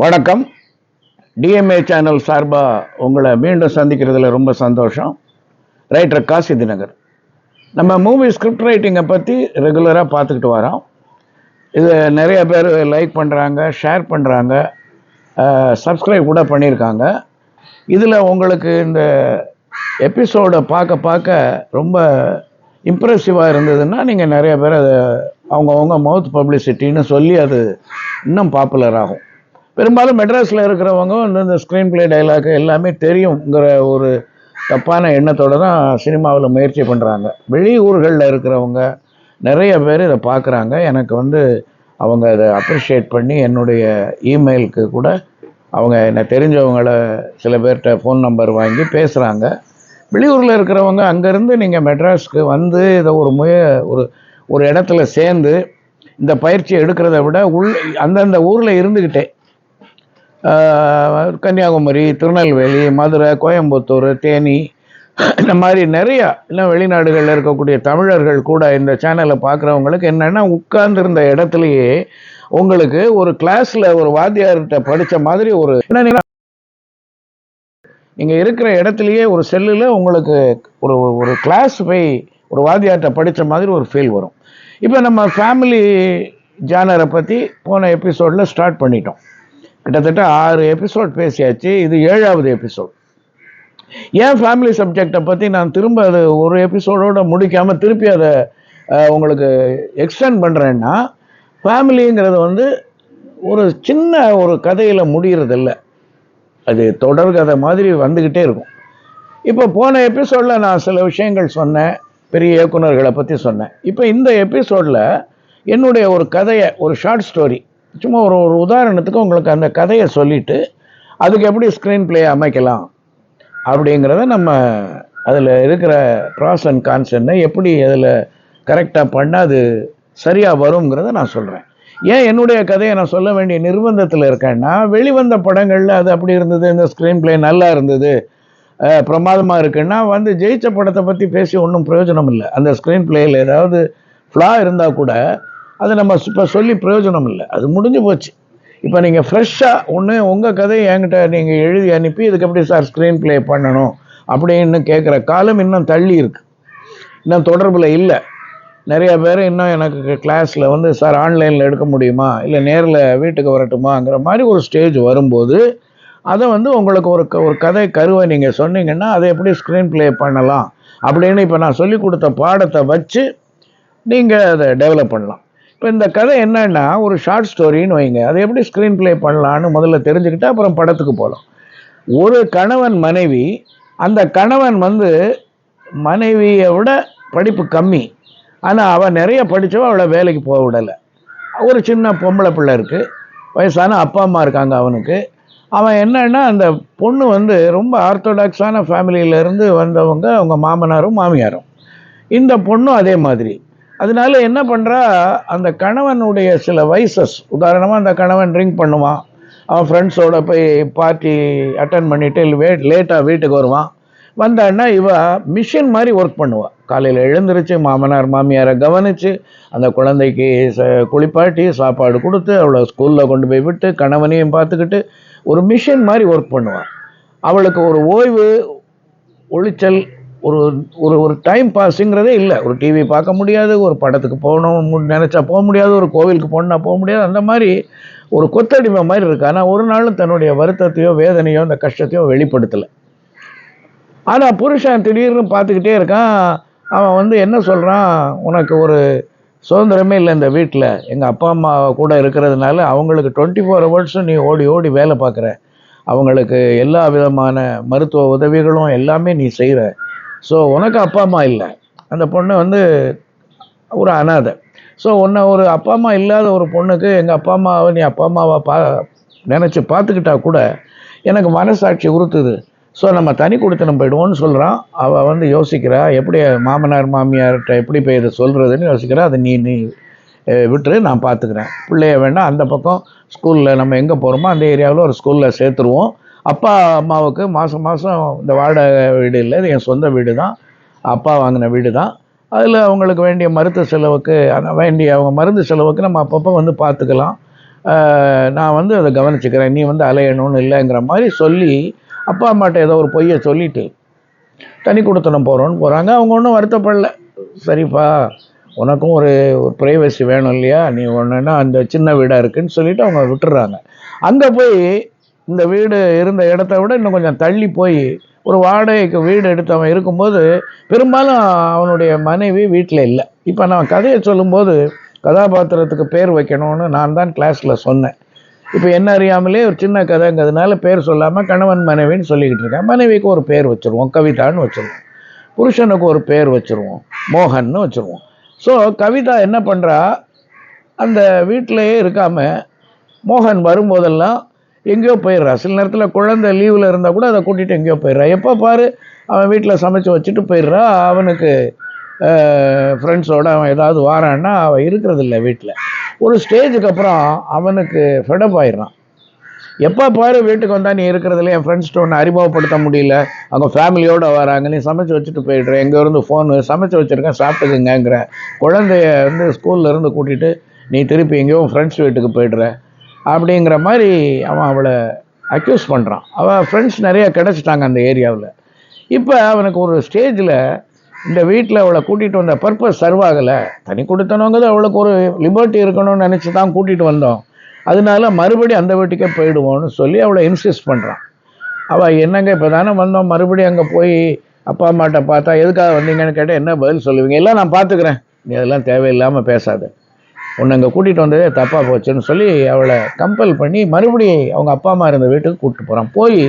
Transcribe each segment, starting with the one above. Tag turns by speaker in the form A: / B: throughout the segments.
A: வணக்கம். DMA channel சார்பாக உங்களை மீண்டும் சந்திக்கிறதுல ரொம்ப சந்தோஷம். ரைட்டர் காசி தினகர். நம்ம மூவி ஸ்கிரிப்ட் ரைட்டிங்கை பற்றி ரெகுலராக பார்த்துக்கிட்டு வரோம். இது நிறைய பேர் லைக் பண்ணுறாங்க ஷேர் பண்ணுறாங்க சப்ஸ்கிரைப் கூட பண்ணியிருக்காங்க. இதில் உங்களுக்கு இந்த எபிசோடை பார்க்க பார்க்க ரொம்ப இம்ப்ரெசிவாக இருந்ததுன்னா நீங்கள் நிறைய பேர் அதை அவங்கவுங்க மவுத் பப்ளிசிட்டின்னு சொல்லி அது இன்னும் பாப்புலர் ஆகும். பெரும்பாலும் மெட்ராஸில் இருக்கிறவங்க வந்து இந்த ஸ்க்ரீன் பிளே டைலாக் எல்லாமே தெரியுங்கிற ஒரு தப்பான எண்ணத்தோடு தான் சினிமாவில் முயற்சி பண்ணுறாங்க வெளியூர்களில் இருக்கிறவங்க நிறைய பேர் இதை பார்க்குறாங்க. எனக்கு வந்து அவங்க அதை அப்ரிஷியேட் பண்ணி என்னுடைய இமெயிலுக்கு கூட அவங்க என்னை தெரிஞ்சவங்கள சில பேர்கிட்ட ஃபோன் நம்பர் வாங்கி பேசுகிறாங்க வெளியூரில் இருக்கிறவங்க அங்கேருந்து நீங்கள் மெட்ராஸ்க்கு வந்து இதை ஒரு முய ஒரு ஒரு இடத்துல சேர்ந்து இந்த பயிற்சி எடுக்கிறத விட உள் அந்தந்த ஊரில் இருந்துக்கிட்டே கன்னியாகுமரி திருநெல்வேலி மதுரை கோயம்புத்தூர் தேனி இந்த மாதிரி நிறையா இன்னும் வெளிநாடுகளில் இருக்கக்கூடிய தமிழர்கள் கூட இந்த சேனலை பார்க்குறவங்களுக்கு என்னென்னா உட்கார்ந்துருந்த இடத்துலையே உங்களுக்கு ஒரு கிளாஸில் ஒரு வாத்தியார்கிட்ட படித்த மாதிரி ஒரு ஏன்னா நீங்கள் இருக்கிற இடத்துலையே ஒரு செல்லில் உங்களுக்கு ஒரு ஒரு கிளாஸ் போய் ஒரு வாத்தியார்கிட்ட படித்த மாதிரி ஒரு ஃபீல் வரும். இப்போ நம்ம ஃபேமிலி ஜானரை பற்றி போன எபிசோடில் ஸ்டார்ட் பண்ணிட்டோம். கிட்டத்தட்ட ஆறு எபிசோட் பேசியாச்சு. இது ஏழாவது எபிசோட் ஏன் ஃபேமிலி சப்ஜெக்டை பற்றி நான் திரும்ப அது ஒரு எபிசோடோடு முடிக்காமல் திருப்பி அதை உங்களுக்கு எக்ஸ்டெண்ட் பண்ணுறேன்னா ஃபேமிலிங்கிறது வந்து ஒரு சின்ன ஒரு கதையில் முடிகிறதில்ல அது தொடர்கதை மாதிரி வந்துக்கிட்டே இருக்கும். இப்போ போன எபிசோடில் நான் சில விஷயங்கள் சொன்னேன். பெரிய இயக்குனர்களை பற்றி சொன்னேன். இப்போ இந்த எபிசோடில் என்னுடைய ஒரு கதையை ஒரு ஷார்ட் ஸ்டோரி சும்மா ஒரு ஒரு உதாரணத்துக்கு உங்களுக்கு அந்த கதையை சொல்லிவிட்டு அதுக்கு எப்படி ஸ்க்ரீன் ப்ளே அமைக்கலாம் அப்படிங்கிறத நம்ம அதில் இருக்கிற ப்ராஸ் அண்ட் கான்சென்னை எப்படி அதில் கரெக்டாக பண்ணால் அது சரியாக வருங்கிறத நான் சொல்கிறேன் ஏன் என்னுடைய கதையை நான் சொல்ல வேண்டிய நிர்பந்தத்தில் இருக்கேன்னா வெளிவந்த படங்களில் அது அப்படி இருந்தது இந்த ஸ்க்ரீன் ப்ளே நல்லா இருந்தது பிரமாதமாக இருக்குன்னா வந்து ஜெயிச்ச படத்தை பற்றி பேசி ஒன்றும் பிரயோஜனம் இல்லை. அந்த ஸ்க்ரீன் பிளேயில் ஏதாவது ஃப்ளா இருந்தால் கூட அது நம்ம இப்போ சொல்லி பிரயோஜனம் இல்லை அது முடிஞ்சு போச்சு. இப்போ நீங்கள் ஃப்ரெஷ்ஷாக ஒன்று உங்கள் கதையை என்கிட்ட நீங்கள் எழுதி அனுப்பி இதுக்கு எப்படி சார் ஸ்க்ரீன் ப்ளே பண்ணணும் அப்படின்னு கேட்குற காலம் இன்னும் தள்ளி இருக்குது இன்னும் தொடர்பில் இல்லை. நிறைய பேர் இன்னும் எனக்கு கிளாஸில் வந்து சார் ஆன்லைனில் எடுக்க முடியுமா? இல்லை நேரில் வீட்டுக்கு வரட்டுமாங்கிற மாதிரி ஒரு ஸ்டேஜ் வரும்போது அதை வந்து உங்களுக்கு ஒரு க- ஒரு கதை கருவை நீங்கள் சொன்னீங்கன்னா அதை எப்படி ஸ்க்ரீன் ப்ளே பண்ணலாம்? அப்படின்னு இப்போ நான் சொல்லி கொடுத்த பாடத்தை வச்சு நீங்கள் அதை டெவலப் பண்ணலாம். இப்போ இந்த கதை என்னன்னா ஒரு ஷார்ட் ஸ்டோரின்னு வைங்க. அதை எப்படி ஸ்க்ரீன் ப்ளே பண்ணலான்னு முதல்ல தெரிஞ்சுக்கிட்டு அப்புறம் படத்துக்கு போகலாம் ஒரு கணவன் மனைவி அந்த கணவன் வந்து மனைவியை விட படிப்பு கம்மி. ஆனால் அவன் நிறைய படித்தவ அவளை வேலைக்கு போக விடலை. ஒரு சின்ன பொம்பளை பிள்ளை இருக்குது வயசான அப்பா அம்மா இருக்காங்க அவனுக்கு. அவன் என்னன்னா அந்த பொண்ணு வந்து ரொம்ப ஆர்த்தோடாக்ஸான ஃபேமிலியிலேருந்து வந்தவங்க அவங்க மாமனாரும் மாமியாரும். இந்த பொண்ணும் அதே மாதிரி. அதனால என்ன பண்ணுறா அந்த கணவனுடைய சில வைசஸ் உதாரணமாக அந்த கணவன் ட்ரிங்க் பண்ணுவான். அவன் ஃப்ரெண்ட்ஸோட போய் பார்ட்டி அட்டன் பண்ணிவிட்டு வே லேட்டாக வீட்டுக்கு வருவான். வந்தான்னா இவ மிஷின் மாதிரி ஒர்க் பண்ணுவாள் காலையில் எழுந்திருச்சு மாமனார் மாமியாரை கவனித்து அந்த குழந்தைக்கு ச குளிப்பாட்டி சாப்பாடு கொடுத்து அவளை ஸ்கூலில் கொண்டு போய் விட்டு கணவனையும் பார்த்துக்கிட்டு ஒரு மிஷின் மாதிரி ஒர்க் பண்ணுவாள் அவளுக்கு ஒரு ஓய்வு ஒளிச்சல் ஒரு ஒரு ஒரு டைம் பாஸுங்கிறதே இல்லை. ஒரு டிவி பார்க்க முடியாது ஒரு படத்துக்கு போகணும் நினச்சா போக முடியாது ஒரு கோவிலுக்கு போகணுன்னா போக முடியாது. அந்த மாதிரி ஒரு கொத்தடிமை மாதிரி இருக்குது ஆனால் ஒரு நாளும் தன்னுடைய வருத்தத்தையோ வேதனையோ அந்த கஷ்டத்தையோ வெளிப்படுத்தலை. ஆனால் புருஷன் திடீர்னு பார்த்துக்கிட்டே இருக்கான். அவன் வந்து என்ன சொல்கிறான் உனக்கு ஒரு சுதந்திரமே இல்லை இந்த வீட்டில் எங்கள் அப்பா அம்மா கூட இருக்கிறதுனால அவங்களுக்கு டுவெண்ட்டி ஃபோர் ஹவர்ஸும் நீ ஓடி ஓடி வேலை பார்க்குற. அவங்களுக்கு எல்லா விதமான மருத்துவ உதவிகளும் எல்லாமே நீ செய்கிற ஸோ உனக்கு அப்பா அம்மா இல்லை. அந்த பொண்ணு வந்து ஒரு அனாதை. ஸோ உன்னை ஒரு அப்பா அம்மா இல்லாத ஒரு பொண்ணுக்கு எங்கள் அப்பா அம்மாவை நீ அப்பா அம்மாவை பா நினச்சி பார்த்துக்கிட்டா கூட எனக்கு மனசாட்சி உறுத்துது. ஸோ நம்ம தனி கொடுத்தனம் போயிடுவோம்னு சொல்கிறான் அவள் வந்து யோசிக்கிறா எப்படி மாமனார் மாமியார்கிட்ட எப்படி போய் இதை சொல்கிறதுன்னு யோசிக்கிறா. அதை நீ நீ விட்டுரு நான் பார்த்துக்கிறேன். பிள்ளைய வேணால் அந்த பக்கம் ஸ்கூலில் நம்ம எங்கே போகிறோமோ அந்த ஏரியாவில் ஒரு ஸ்கூலில் சேர்த்துருவோம். அப்பா அம்மாவுக்கு மாதம் மாதம் இந்த வாடகை வீடு இல்லை. இது என் சொந்த வீடு தான் அப்பா வாங்கின வீடு தான் அதில் அவங்களுக்கு வேண்டிய மருத்துவ செலவுக்கு வேண்டிய அவங்க மருந்து செலவுக்கு நம்ம அப்பப்போ வந்து பார்த்துக்கலாம். நான் வந்து அதை கவனிச்சுக்கிறேன். நீ வந்து அலையணும்னு இல்லைங்கிற மாதிரி சொல்லி அப்பா அம்மாட்ட ஏதோ ஒரு பொய்யை சொல்லிட்டு தனி கொடுத்தனம் போகிறோன்னு போகிறாங்க அவங்க ஒன்றும் வருத்தப்படல. சரிப்பா உனக்கும் ஒரு ஒரு ப்ரைவசி வேணும் இல்லையா? நீ ஒன்றுன்னா அந்த சின்ன வீடாக இருக்குன்னு சொல்லிட்டு அவங்க விட்டுறாங்க. அங்கே போய் இந்த வீடு இருந்த இடத்த விட இன்னும் கொஞ்சம் தள்ளி போய் ஒரு வாடகைக்கு வீடு எடுத்தவன் இருக்கும்போது பெரும்பாலும் அவனுடைய மனைவி வீட்டில் இல்லை. இப்போ நான் கதையை சொல்லும்போது கதாபாத்திரத்துக்கு பேர் வைக்கணும்னு நான் தான் கிளாஸில் சொன்னேன். இப்போ என்ன அறியாமலே ஒரு சின்ன கதைங்கிறதுனால பேர் சொல்லாமல் கணவன் மனைவின்னு சொல்லிக்கிட்டு இருக்கேன். மனைவிக்கு ஒரு பேர் வச்சுருவோம் கவிதான்னு வச்சுருவோம். புருஷனுக்கு ஒரு பேர் வச்சுருவோம் மோகன்னு வச்சுருவோம். ஸோ கவிதா என்ன பண்ணுறா அந்த வீட்டிலையே இருக்காமல் மோகன் வரும்போதெல்லாம் எங்கேயோ போயிடுறா. சில நேரத்தில் குழந்தை லீவில் இருந்தால் கூட அதை கூட்டிகிட்டு எங்கேயோ போயிடுறா. எப்போ பாரு அவன் வீட்டில் சமைச்சு வச்சுட்டு போயிடுறா. அவனுக்கு ஃப்ரெண்ட்ஸோட அவன் ஏதாவது வாரான்னா அவன் இருக்கிறதில்ல வீட்டில் ஒரு ஸ்டேஜுக்கு அப்புறம் அவனுக்கு ஃபெடப் ஆயிடுறான். எப்போ பாரு வீட்டுக்கு வந்தால் நீ இருக்கிறதுல என் ஃப்ரெண்ட்ஸ்ட்டு ஒன்று அறிமுகப்படுத்த முடியல. அவங்க ஃபேமிலியோடு வராங்க. நீ சமைச்சு வச்சுட்டு போயிடுற. எங்கே இருந்து ஃபோனு சமைச்சு வச்சுருக்கேன் சாப்பிட்டுக்குங்கிற குழந்தைய வந்து ஸ்கூல்ல இருந்து கூட்டிகிட்டு நீ திருப்பி எங்கேயோ ஃப்ரெண்ட்ஸ் வீட்டுக்கு போய்டுற. அப்படிங்கிற மாதிரி அவன் அவளை அக்யூஸ் பண்ணுறான் அவள் ஃப்ரெண்ட்ஸ் நிறைய கிடச்சிட்டாங்க அந்த ஏரியாவில். இப்போ அவனுக்கு ஒரு ஸ்டேஜில் இந்த வீட்டில் அவளை கூட்டிகிட்டு வந்த பர்பஸ் சர்வ் ஆகலை. தனி கொடுத்தனவங்க அவளுக்கு ஒரு லிபர்ட்டி இருக்கணும்னு நினச்சி தான் கூட்டிகிட்டு வந்தோம். அதனால மறுபடியும் அந்த வீட்டுக்கே போயிடுவோம்னு சொல்லி அவளை இன்சிஸ்ட் பண்ணுறான் அவள் என்னங்க இப்போ தானே வந்தோம் மறுபடியும் அங்கே போய் அப்பா அம்மாட்ட பார்த்தா எதுக்காக வந்தீங்கன்னு கேட்டால் என்ன பதில் சொல்லுவீங்க? எல்லாம் நான் பார்த்துக்கிறேன். நீ அதெல்லாம் தேவையில்லாமல் பேசாது. உன்னை இங்கே கூட்டிகிட்டு வந்ததே தப்பாக போச்சுன்னு சொல்லி அவளை கம்பல் பண்ணி மறுபடியும் அவங்க அப்பா அம்மா இருந்த வீட்டுக்கு கூப்பிட்டு போகிறான் போய்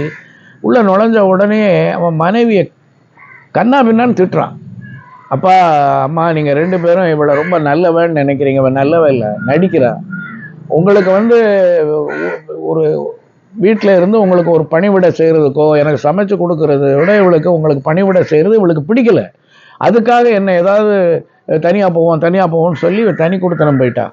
A: உள்ளே நுழைஞ்ச உடனே அவன் மனைவியை கண்ணா பின்னான்னு திட்டுறான். அப்பா அம்மா நீங்கள் ரெண்டு பேரும் இவளை ரொம்ப நல்லவன்னு நினைக்கிறீங்க. இவன் நல்லவ இல்லை நடிக்கிறா. உங்களுக்கு வந்து ஒரு வீட்டில் இருந்து உங்களுக்கு ஒரு பணிவிடை செய்கிறதுக்கோ எனக்கு சமைச்சு கொடுக்கறத விட இவளுக்கு உங்களுக்கு பணிவிடை செய்கிறது இவளுக்கு பிடிக்கல. அதுக்காக என்ன ஏதாவது தனியாக போவோம் தனியாக போவோம்னு சொல்லி தனி கொடுத்தனம் போயிட்டா.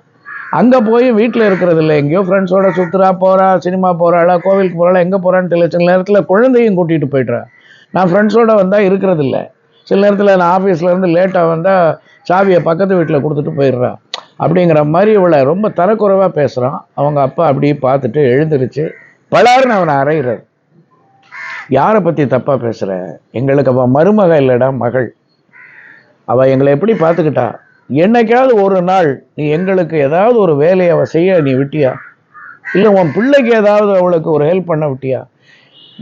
A: அங்கே போய் வீட்டில் இருக்கிறது இல்லை எங்கேயோ ஃப்ரெண்ட்ஸோட சுற்றுறா போகிறா சினிமா போகிறாளா கோவிலுக்கு போகிறாளா எங்கே போகிறான்னு தெரியல. சில நேரத்தில் குழந்தையும் கூட்டிகிட்டு போய்ட்றா. நான் ஃப்ரெண்ட்ஸோட வந்தால் இருக்கிறது இல்லை. சில நேரத்தில் நான் ஆஃபீஸ்லேருந்து லேட்டாக வந்தால் சாவியை பக்கத்து வீட்டில் கொடுத்துட்டு போயிடுறா. அப்படிங்கிற மாதிரி இவளை ரொம்ப தரக்குறைவாக பேசுகிறான் அவங்க அப்பா அப்படியே பார்த்துட்டு எழுந்திருச்சு பலாருன்னு அவனை அறையிறார். யாரை பற்றி தப்பாக பேசுகிற எங்களுக்கு அவன் மருமக இல்லைடா மகள். அவள் எங்களை எப்படி பார்த்துக்கிட்டா? என்னைக்காவது ஒரு நாள் நீ எங்களுக்கு ஏதாவது ஒரு வேலையை அவள் செய்ய நீ விட்டியா? இல்லை உன் பிள்ளைக்கு ஏதாவது அவளுக்கு ஒரு ஹெல்ப் பண்ண விட்டியா?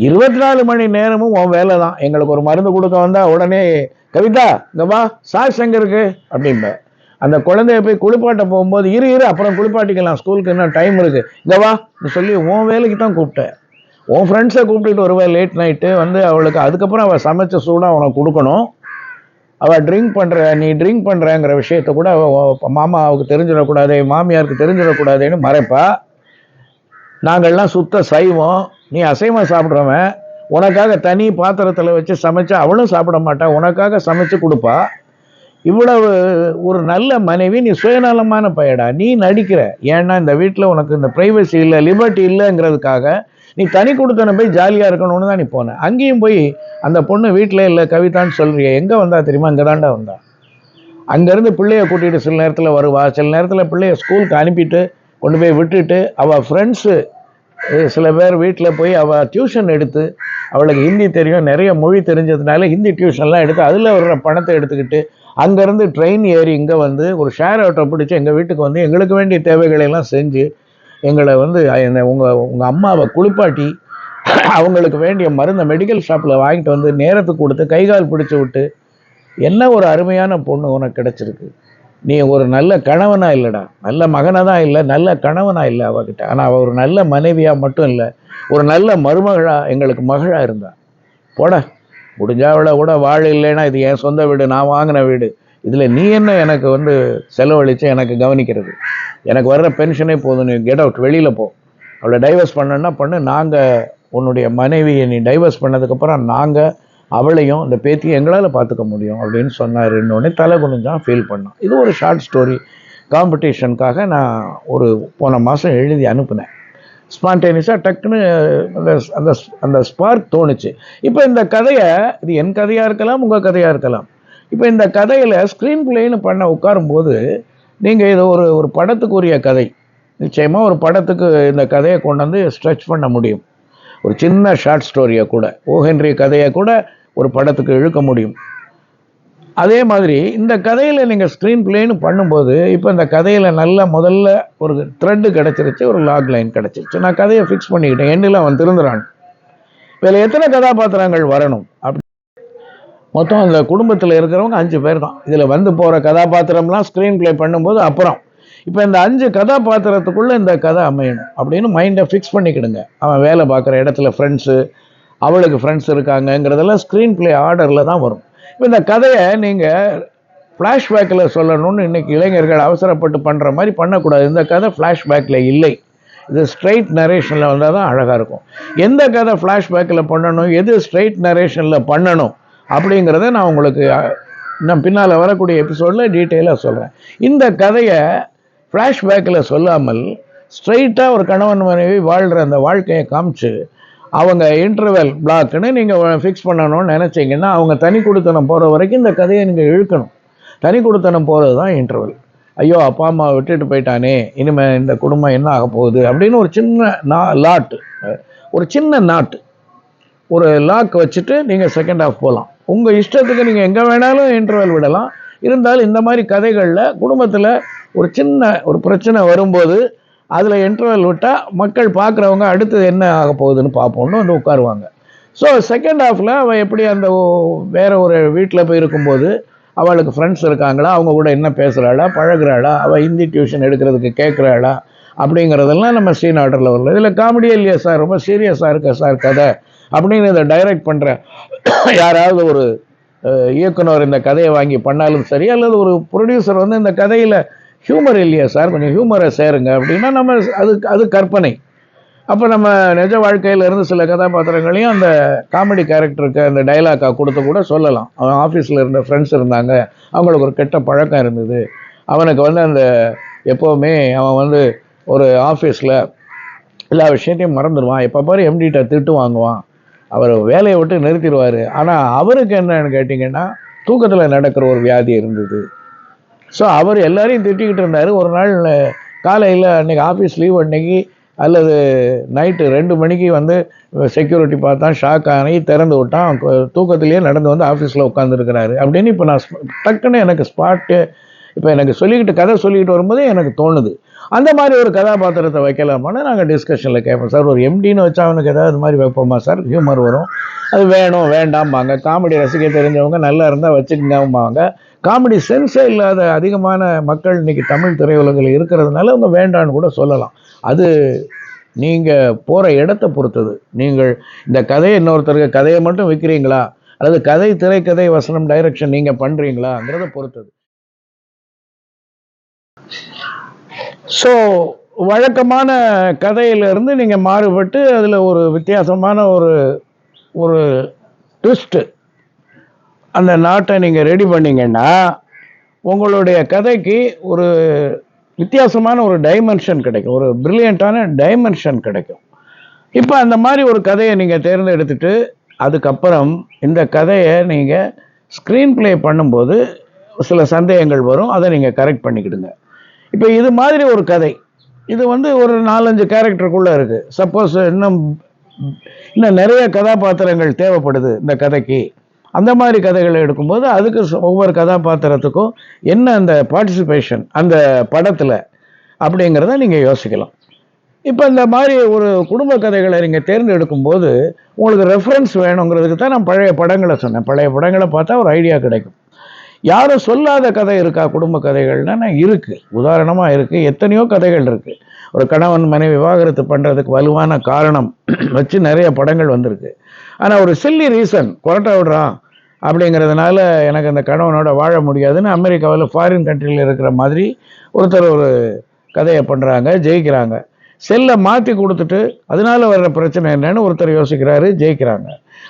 A: இருபத்தி நாலு மணி நேரமும் உன் வேலை தான். எங்களுக்கு ஒரு மருந்து கொடுக்க வந்தால் உடனே கவிதா இந்த வா சாஸ் எங்கே இருக்கு அப்படிம்ப அந்த குழந்தைய போய் குளிப்பாட்ட போகும்போது இரு இரு அப்புறம் குளிப்பாட்டிக்கலாம். ஸ்கூலுக்கு இன்னும் டைம் இருக்கு. இந்த வா நீ சொல்லி உன் வேலைக்கு தான் கூப்பிட்டேன். உன் ஃப்ரெண்ட்ஸை கூப்பிட்டுட்டு வருவேன் லேட் நைட்டு வந்து அவளுக்கு அதுக்கப்புறம் அவள் சமைச்ச சூடாக அவனை கொடுக்கணும். அவள் ட்ரிங்க் பண்ணுற நீ ட்ரிங்க் பண்ணுறங்கிற விஷயத்த கூட அவ மாமாவுக்கு தெரிஞ்சிடக்கூடாது மாமியாருக்கு தெரிஞ்சிடக்கூடாதுன்னு மறைப்பா. நாங்கள்லாம் சுத்த சைவம். நீ அசைவம் சாப்பிட்றவன் உனக்காக தனி பாத்திரத்தில் வச்சு சமைச்சு அவளும் சாப்பிட மாட்டான் உனக்காக சமைச்சு கொடுப்பா. இவ்வளவு ஒரு நல்ல மனைவி நீ சுயநலமான பையடா நீ நடிக்கிற. ஏன்னா இந்த வீட்டில் உனக்கு இந்த ப்ரைவசி இல்லை லிபர்ட்டி இல்லைங்கிறதுக்காக நீ தனி கொடுத்தன போய் ஜாலியாக இருக்கணும்னு தான் நீ போன. அங்கேயும் போய் அந்த பொண்ணு வீட்டில் இல்லை கவிதான்னு சொல்றிய எங்கே வந்தா தெரியுமா? அங்கே தாண்டா வந்தா. அங்கேருந்து பிள்ளைய கூட்டிகிட்டு சில நேரத்தில் வருவா. சில நேரத்தில் பிள்ளைய ஸ்கூலுக்கு அனுப்பிட்டு கொண்டு போய் விட்டுட்டு அவள் ஃப்ரெண்ட்ஸு சில பேர் வீட்டில் போய் அவள் டியூஷன் எடுத்து அவளுக்கு ஹிந்தி தெரியும் நிறைய மொழி தெரிஞ்சதுனால ஹிந்தி டியூஷன்லாம் எடுத்து அதில் வர்ற பணத்தை எடுத்துக்கிட்டு அங்கேருந்து ட்ரெயின் ஏறி இங்கே வந்து ஒரு ஷேர் ஆட்டோ பிடிச்சி எங்கள் வீட்டுக்கு வந்து எங்களுக்கு வேண்டிய தேவைகளை எல்லாம் செஞ்சு எங்களை வந்து உங்கள் உங்கள் அம்மாவை குளிப்பாட்டி அவங்களுக்கு வேண்டிய மருந்தை மெடிக்கல் ஷாப்பில் வாங்கிட்டு வந்து நேரத்துக்கு கொடுத்து கை கால் பிடிச்சி விட்டு என்ன ஒரு அருமையான பொண்ணு உனக்கு கிடச்சிருக்கு? நீ ஒரு நல்ல கணவனாக இல்லைடா. நல்ல மகனாக தான் இல்லை நல்ல கணவனாக இல்லை அவகிட்ட. ஆனால் அவள் ஒரு நல்ல மனைவியாக மட்டும் இல்லை ஒரு நல்ல மருமகளாக எங்களுக்கு மகளாக இருந்தா. போட முடிஞ்சா அவளை கூட வாழ இல்லைன்னா இது என் சொந்த வீடு நான் வாங்கின வீடு. இதில் நீ என்ன எனக்கு வந்து செலவழித்து எனக்கு கவனிக்கிறது? எனக்கு வர்ற பென்ஷனே போதும். நீ கெட் அவுட் வெளியில் போ. அவளை டைவர்ஸ் பண்ணணும்னா பண்ணு? நாங்கள் உன்னுடைய மனைவியை நீ டைவர்ஸ் பண்ணதுக்கப்புறம் நாங்கள் அவளையும் இந்த பேத்தியை எங்களால் பார்த்துக்க முடியும் அப்படின்னு சொன்னார். உடனே தலை குனிஞ்சான் ஃபீல் பண்ணான். இது ஒரு ஷார்ட் ஸ்டோரி காம்படிஷனுக்காக நான் ஒரு போன மாதம் எழுதி அனுப்புனேன். ஸ்பான்டேனியஸாக டக்குன்னு அந்த அந்த அந்த ஸ்பார்க் தோணுச்சு. இப்போ இந்த கதையை இது என் கதையாக இருக்கலாம் உங்கள் கதையாக இருக்கலாம். இப்போ இந்த கதையில் ஸ்க்ரீன் பிளேன்னு பண்ண உட்காரும்போது நீங்கள் இது ஒரு ஒரு படத்துக்குரிய கதை. நிச்சயமாக ஒரு படத்துக்கு இந்த கதையை கொண்டு வந்து ஸ்ட்ரெச் பண்ண முடியும். ஒரு சின்ன ஷார்ட் ஸ்டோரியை கூட ஓ கதையை கூட ஒரு படத்துக்கு இழுக்க முடியும். அதே மாதிரி இந்த கதையில் நீங்கள் ஸ்க்ரீன் பிளேன்னு பண்ணும்போது இப்போ இந்த கதையில் நல்ல முதல்ல ஒரு த்ரெட்டு கிடச்சிருச்சு ஒரு லாக் லைன் கிடச்சிருச்சு. நான் கதையை ஃபிக்ஸ் பண்ணிக்கிட்டேன். எண்ணில் அவன் திருந்துறான். இதில் எத்தனை கதாபாத்திரங்கள் வரணும்? அப்படி மொத்தம் அந்த குடும்பத்தில் இருக்கிறவங்க அஞ்சு பேர் தான் இதில் வந்து போகிற கதாபாத்திரம்லாம் ஸ்க்ரீன் ப்ளே பண்ணும்போது அப்புறம். இப்போ இந்த அஞ்சு கதாபாத்திரத்துக்குள்ளே இந்த கதை அமையணும் அப்படின்னு மைண்டை ஃபிக்ஸ் பண்ணிக்கிடுங்க. அவன் வேலை பார்க்குற இடத்துல ஃப்ரெண்ட்ஸு அவளுக்கு ஃப்ரெண்ட்ஸ் இருக்காங்கங்கிறதெல்லாம் ஸ்க்ரீன் ப்ளே ஆர்டரில் தான் வரும். இப்போ இந்த கதையை நீங்கள் ஃப்ளாஷ்பேக்கில் சொல்லணும்னு இன்றைக்கி இளைஞர்கள் அவசரப்பட்டு பண்ணுற மாதிரி பண்ணக்கூடாது. இந்த கதை ஃப்ளாஷ்பேக்கில் இல்லை. இது ஸ்ட்ரைட் நரேஷனில் வந்தால் தான் அழகாக இருக்கும். எந்த கதை ஃப்ளாஷ்பேக்கில் பண்ணணும்? எது ஸ்ட்ரைட் நரேஷனில் பண்ணணும்? அப்படிங்கிறத நான் உங்களுக்கு நான் இன்னும் பின்னால் வரக்கூடிய எபிசோடில் டீட்டெயிலாக சொல்கிறேன் இந்த கதையை ஃப்ளாஷ்பேக்கில் சொல்லாமல் ஸ்ட்ரைட்டாக ஒரு கணவன் மனைவி வாழ்கிற அந்த வாழ்க்கையை காமிச்சு அவங்க இன்டர்வெல் பிளாக்னு நீங்கள் ஃபிக்ஸ் பண்ணணும்னு நினச்சிங்கன்னா அவங்க தனி கொடுத்தனம் போகிற வரைக்கும் இந்த கதையை நீங்கள் இழுக்கணும். தனி கொடுத்தனம் போகிறது தான் இன்டர்வெல் ஐயோ அப்பா அம்மா விட்டுட்டு போயிட்டானே இனிமேல் இந்த குடும்பம் என்ன ஆக போகுது அப்படின்னு ஒரு சின்ன நா லாட்டு ஒரு சின்ன நாட்டு ஒரு லாக் வச்சுட்டு நீங்கள் செகண்ட் ஹாஃப் போகலாம் உங்கள் இஷ்டத்துக்கு நீங்கள் எங்கே வேணாலும் இன்டர்வல் விடலாம். இருந்தாலும் இந்த மாதிரி கதைகளில் குடும்பத்தில் ஒரு சின்ன ஒரு பிரச்சனை வரும்போது அதில் இன்டர்வல் விட்டால் மக்கள் பார்க்குறவங்க அடுத்தது என்ன ஆக போகுதுன்னு பார்ப்போம்னு வந்து உட்காருவாங்க. ஸோ செகண்ட் ஹாஃபில் அவள் எப்படி அந்த வேறு ஒரு வீட்டில் போய் இருக்கும்போது அவளுக்கு ஃப்ரெண்ட்ஸ் இருக்காங்களா? அவங்க கூட என்ன பேசுகிறாளா பழகுறாளா? அவள் ஹிந்தி டியூஷன் எடுக்கிறதுக்கு கேட்குறாளா அப்படிங்கிறதெல்லாம் நம்ம சீன் ஆர்டரில் வரல இதில் காமெடியே இல்லையா சார் ரொம்ப சீரியஸாக இருக்க சார் கதை? அப்படின்னு இதை டைரக்ட் பண்ணுற யாராவது ஒரு இயக்குனர் இந்த கதையை வாங்கி பண்ணாலும் சரி அல்லது ஒரு ப்ரொடியூசர் வந்து இந்த கதையில் ஹியூமர் இல்லையா சார் கொஞ்சம் ஹியூமரை சேருங்க அப்படின்னா நம்ம அது அது கற்பனை. அப்போ நம்ம நிஜ வாழ்க்கையில இருந்து சில கதாபாத்திரங்களையும் அந்த காமெடி கேரக்டருக்கு அந்த டைலாக்காக கொடுத்து கூட சொல்லலாம். அவன் ஆஃபீஸில் இருந்த ஃப்ரெண்ட்ஸ் இருந்தாங்க அவங்களுக்கு ஒரு கெட்ட பழக்கம் இருந்தது. அவனுக்கு வந்து அந்த எப்போவுமே அவன் வந்து ஒரு ஆஃபீஸில் எல்லா விஷயத்தையும் மறந்துடுவான். எப்போ பாரு எம்டிகிட்ட திட்டு வாங்குவான். அவர் வேலையை விட்டு நிறுத்திடுவார். ஆனால் அவருக்கு என்னன்னு கேட்டிங்கன்னா தூக்கத்தில் நடக்கிற ஒரு வியாதி இருந்தது. ஸோ அவர் எல்லாரையும் திட்டிக்கிட்டு இருந்தார். ஒரு நாள் காலையில் அன்றைக்கி ஆஃபீஸ் லீவ் அன்னைக்கு அல்லது நைட்டு ரெண்டு மணிக்கு வந்து செக்யூரிட்டி பார்த்தான் ஷாக் ஆகி திறந்து விட்டான். தூக்கத்திலேயே நடந்து வந்து ஆஃபீஸில் உட்காந்துருக்கிறாரு அப்படின்னு இப்போ நான் டக்குன்னு எனக்கு ஸ்பாட்டு இப்போ எனக்கு சொல்லிக்கிட்டு கதை சொல்லிக்கிட்டு வரும்போதே எனக்கு தோணுது. அந்த மாதிரி ஒரு கதாபாத்திரத்தை வைக்கலாமான்னு நாங்கள் டிஸ்கஷனில் கேட்போம். சார் ஒரு எம்டின்னு வச்சா அவனுக்கு ஏதாவது இது மாதிரி வைப்போமா சார்? ஹியூமர் வரும். அது வேணும் வேண்டாம்பாங்க. காமெடி ரசிக்க தெரிஞ்சவங்க நல்லா இருந்தால் வச்சுக்கங்கம்பாங்க. காமெடி சென்ஸே இல்லாத அதிகமான மக்கள் இன்றைக்கி தமிழ் திரையுலகில் இருக்கிறதுனால அவங்க வேண்டான்னு கூட சொல்லலாம். அது நீங்கள் போகிற இடத்த பொறுத்தது. நீங்கள் இந்த கதையை இன்னொருத்தருக்கு கதையை மட்டும் விற்கிறீங்களா அல்லது கதை திரைக்கதை வசனம் டைரக்ஷன் நீங்கள் பண்ணுறீங்களாங்கிறத பொறுத்தது. ஸோ வழக்கமான கதையிலிருந்து நீங்கள் மாறுபட்டு அதில் ஒரு வித்தியாசமான ஒரு ஒரு ட்விஸ்ட்டு அந்த நாட்டை நீங்கள் ரெடி பண்ணீங்கன்னா உங்களுடைய கதைக்கு ஒரு வித்தியாசமான ஒரு டைமென்ஷன் கிடைக்கும். ஒரு பிரில்லியண்ட்டான டைமென்ஷன் கிடைக்கும். இப்போ அந்த மாதிரி ஒரு கதையை நீங்கள் தேர்ந்தெடுத்துட்டு அதுக்கப்புறம் இந்த கதையை நீங்கள் ஸ்க்ரீன் ப்ளே பண்ணும்போது சில சந்தேகங்கள் வரும். அதை நீங்கள் கரெக்ட் பண்ணிக்கிடுங்க. இப்போ இது மாதிரி ஒரு கதை. இது வந்து ஒரு நாலஞ்சு கேரக்டருக்குள்ளே இருக்குது சப்போஸ் இன்னும் இன்னும் நிறைய கதாபாத்திரங்கள் தேவைப்படுது இந்த கதைக்கு. அந்த மாதிரி கதைகளை எடுக்கும்போது அதுக்கு ஒவ்வொரு கதாபாத்திரத்துக்கும் என்ன அந்த பார்ட்டிசிபேஷன் அந்த படத்தில் அப்படிங்கிறத நீங்கள் யோசிக்கலாம். இப்போ இந்த மாதிரி ஒரு குடும்ப கதைகளை நீங்கள் தேர்ந்தெடுக்கும் போது உங்களுக்கு ரெஃபரன்ஸ் வேணுங்கிறதுக்கு தான் நான் பழைய படங்களை சொன்னேன். பழைய படங்களை பார்த்தா ஒரு ஐடியா கிடைக்கும். யாரும் சொல்லாத கதை இருக்கா? குடும்ப கதைகள்னா இருக்குது உதாரணமாக இருக்குது எத்தனையோ கதைகள் இருக்குது ஒரு கணவன் மனைவி விவாகரத்து பண்ணுறதுக்கு வலுவான காரணம் வச்சு நிறைய படங்கள் வந்திருக்கு. ஆனால் ஒரு சில்லி ரீசன் கொரட்டை விடுறான் அப்படிங்கிறதுனால எனக்கு அந்த கணவனோட வாழ முடியாதுன்னு அமெரிக்காவில் ஃபாரின் கண்ட்ரியில் இருக்கிற மாதிரி ஒருத்தர் ஒரு கதையை பண்ணுறாங்க ஜெயிக்கிறாங்க. செல்லை மாற்றி கொடுத்துட்டு அதனால வர்ற பிரச்சனை என்னன்னு ஒருத்தர் யோசிக்கிறாரு ஜெயிக்கிறாங்க.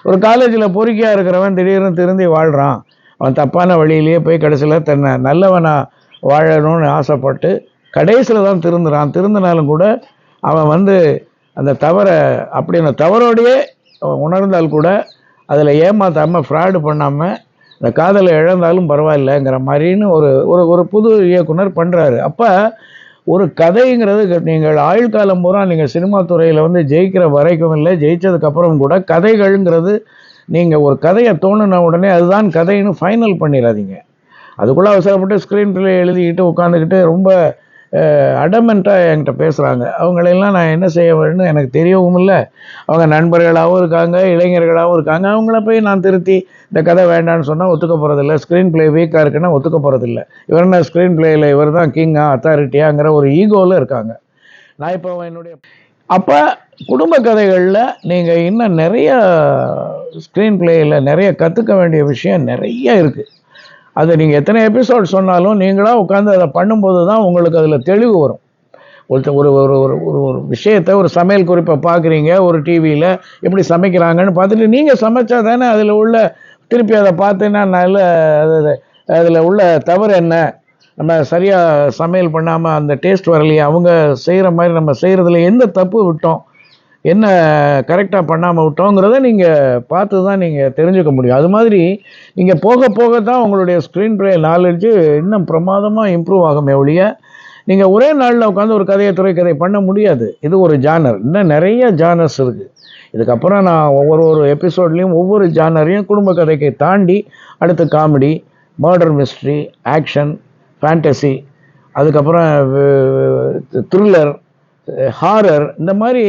A: ஒரு காலேஜில் பொறுக்கியாக இருக்கிறவன் திடீர்னு திருந்தி வாழ்கிறான் அவன் தப்பான வழியிலேயே போய் கடைசியில் தன்னை நல்லவனாக வாழணும்னு ஆசைப்பட்டு கடைசியில் தான் திருந்துறான். திருந்தினாலும் கூட அவன் வந்து அந்த தவறை அப்படி அந்த தவறோடையே அவன் உணர்ந்தால் கூட அதில் ஏமாத்தாமல் ஃப்ராடு பண்ணாமல் இந்த காதலை இழந்தாலும் பரவாயில்லைங்கிற மாதிரின்னு ஒரு ஒரு ஒரு புது இயக்குனர் பண்ணுறாரு அப்போ ஒரு கதைங்கிறது நீங்கள் ஆயுள் காலம் பூரா நீங்கள் சினிமா துறையில் வந்து ஜெயிக்கிற வரைக்கும் இல்லை ஜெயித்ததுக்கப்புறம் கூட கதைகள்ங்கிறது நீங்கள் ஒரு கதையை தோணுன உடனே அதுதான் கதைன்னு ஃபைனல் பண்ணிடாதீங்க அதுக்குள்ளே அவசரப்பட்டு ஸ்க்ரீன் பிளே எழுதிக்கிட்டு உட்காந்துக்கிட்டு ரொம்ப அடமெண்ட்டாக என்கிட்ட பேசுகிறாங்க அவங்களெல்லாம் நான் என்ன செய்ய வேணும்னு எனக்கு தெரியவும் இல்லை. அவங்க நண்பர்களாகவும் இருக்காங்க இளைஞர்களாகவும் இருக்காங்க. அவங்கள போய் நான் திருத்தி இந்த கதை வேண்டான்னு சொன்னால் ஒத்துக்க போகிறதில்ல ஸ்க்ரீன் பிளே வீக்காக இருக்குன்னா ஒத்துக்க போகிறதில்ல இவர் என்ன ஸ்க்ரீன் பிளேயில் இவர் தான் கிங்கா அத்தாரிட்டியாங்கிற ஒரு ஈகோவில் இருக்காங்க. நான் இப்போ என்னுடைய அப்போ குடும்ப கதைகளில் நீங்கள் இன்னும் நிறைய ஸ்க்ரீன் பிளேயில் நிறைய கற்றுக்க வேண்டிய விஷயம் நிறைய இருக்குது அது நீங்கள் எத்தனை எபிசோட் சொன்னாலும் நீங்களாக உட்காந்து அதை பண்ணும்போது தான் உங்களுக்கு அதில் தெளிவு வரும். ஒருத்த ஒரு ஒரு ஒரு ஒரு ஒரு விஷயத்தை ஒரு சமையல் குறிப்பை பார்க்குறீங்க ஒரு டிவியில் எப்படி சமைக்கிறாங்கன்னு பார்த்துட்டு நீங்கள் சமைச்சா தானே அதில் உள்ள திருப்பி அதை பார்த்தீங்கன்னா நல்ல அது அதில் உள்ள தவறு என்ன? நம்ம சரியாக சமையல் பண்ணாமல் அந்த டேஸ்ட் வரலையே அவங்க செய்கிற மாதிரி நம்ம செய்கிறதுல எந்த தப்பு விட்டோம்? என்ன கரெக்டாக பண்ணாமல் விட்டோங்கிறத நீங்கள் பார்த்து தான் நீங்கள் தெரிஞ்சுக்க முடியும். அது மாதிரி நீங்கள் போக போக தான் உங்களுடைய ஸ்க்ரீன் ப்ளே நாலேஜு இன்னும் பிரமாதமாக இம்ப்ரூவ் ஆகுமே ஒழிய நீங்கள் ஒரே நாளில் உட்காந்து ஒரு கதையை துறைக்கதை பண்ண முடியாது. இது ஒரு ஜானர் இன்னும் நிறைய ஜானர்ஸ் இருக்குது இதுக்கப்புறம் நான் ஒவ்வொரு ஒரு எபிசோட்லேயும் ஒவ்வொரு ஜானரையும் குடும்ப கதைக்கு தாண்டி அடுத்து comedy murder mystery action fantasy அதுக்கப்புறம் த்ரில்லர் ஹாரர் இந்த மாதிரி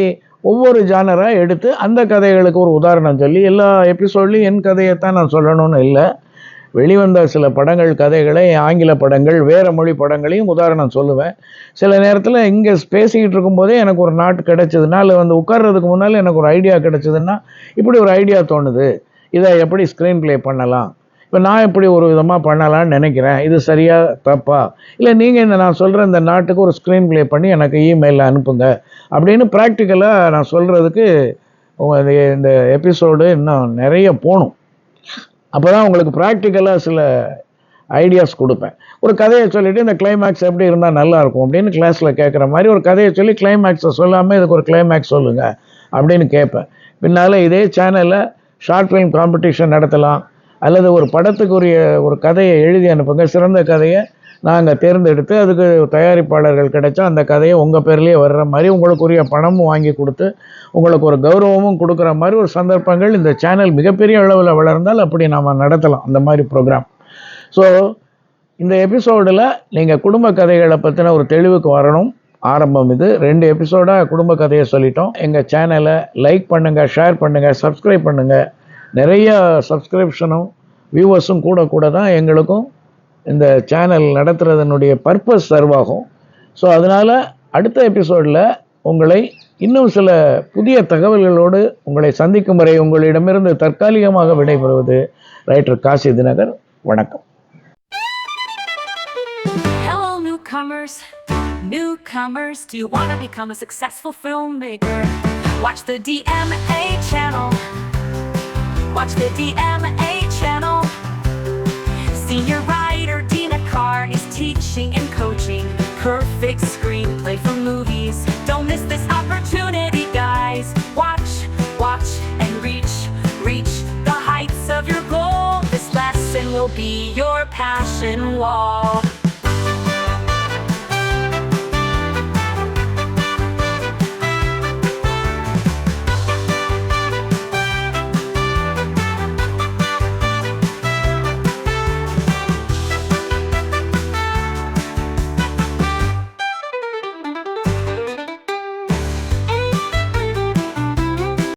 A: ஒவ்வொரு ஜானராக எடுத்து அந்த கதைகளுக்கு ஒரு உதாரணம் சொல்லி எல்லா எபிசோட்லையும் என் கதையைத்தான் நான் சொல்லணும்னு இல்லை. வெளிவந்த சில படங்கள் கதைகளை ஆங்கில படங்கள் வேறு மொழி படங்களையும் உதாரணம் சொல்லுவேன். சில நேரத்தில் இங்கே பேசிக்கிட்டு இருக்கும்போதே எனக்கு ஒரு நாட்டு கிடைச்சதுன்னா இல்லை வந்து உட்கார்றதுக்கு முன்னால் எனக்கு ஒரு ஐடியா கிடைச்சதுன்னா இப்படி ஒரு ஐடியா தோணுது. இதை எப்படி ஸ்க்ரீன் ப்ளே பண்ணலாம்? இப்போ நான் இப்படி ஒரு விதமாக பண்ணலான்னு நினைக்கிறேன்? இது சரியா தப்பா? இல்லை நீங்கள் இந்த நான் சொல்கிற இந்த நாட்டுக்கு ஒரு ஸ்க்ரீன் ப்ளே பண்ணி எனக்கு இமெயிலில் அனுப்புங்க. அப்படின்னு ப்ராக்டிக்கலாக நான் சொல்கிறதுக்கு இந்த எபிசோடு இன்னும் நிறைய போகணும். அப்போ தான் உங்களுக்கு ப்ராக்டிக்கலாக சில ஐடியாஸ் கொடுப்பேன். ஒரு கதையை சொல்லிவிட்டு இந்த கிளைமேக்ஸ் எப்படி இருந்தால் நல்லாயிருக்கும் அப்படின்னு கிளாஸில் கேட்குற மாதிரி ஒரு கதையை சொல்லி கிளைமேக்ஸை சொல்லாமல் இதுக்கு ஒரு கிளைமேக்ஸ் சொல்லுங்கள் அப்படின்னு கேட்பேன். பின்னால் இதே சேனலில் ஷார்ட் ஃபிலிம் காம்படிஷன் நடத்தலாம். அல்லது ஒரு படத்துக்குரிய ஒரு கதையை எழுதி அனுப்புங்க சிறந்த கதையை நாங்கள் தேர்ந்தெடுத்து அதுக்கு தயாரிப்பாளர்கள் கிடைச்சா அந்த கதையை உங்கள் பேர்லேயே வர்ற மாதிரி உங்களுக்குரிய பணமும் வாங்கி கொடுத்து உங்களுக்கு ஒரு கௌரவமும் கொடுக்குற மாதிரி ஒரு சந்தர்ப்பங்கள் இந்த சேனல் மிகப்பெரிய அளவில் வளர்ந்தால் அப்படி நாம் நடத்தலாம் அந்த மாதிரி ப்ரோக்ராம். ஸோ இந்த எபிசோடில் நீங்கள் குடும்ப கதைகளை பற்றின ஒரு தெளிவுக்கு வரணும். ஆரம்பம் இது. ரெண்டு எபிசோடாக குடும்ப கதையை சொல்லிட்டோம். எங்கள் சேனலை லைக் பண்ணுங்கள் ஷேர் பண்ணுங்கள் சப்ஸ்கிரைப் பண்ணுங்கள் நிறைய சப்ஸ்கிரிப்ஷனும் வியூவர்ஸும் கூட கூட தான் எங்களுக்கும் இந்த சேனல் நடத்துகிறதனுடைய பர்பஸ் சர்வாகும் ஸோ அதனால் அடுத்த எபிசோடில் உங்களை இன்னும் சில புதிய தகவல்களோடு உங்களை சந்திக்கும் வரை உங்களிடமிருந்து தற்காலிகமாக விடைபெறுவது ரைட்டர் காசி தினகர் வணக்கம்
B: Hello, newcomers. Newcomers, do you want to become a successful filmmaker? Watch the DMA channel. Watch the DMA channel. Senior writer Dina Carr is teaching and coaching. Perfect screenplay for movies. Don't miss this opportunity, guys. Watch, watch, and reach, reach the heights of your goal. This lesson will be your passion wall.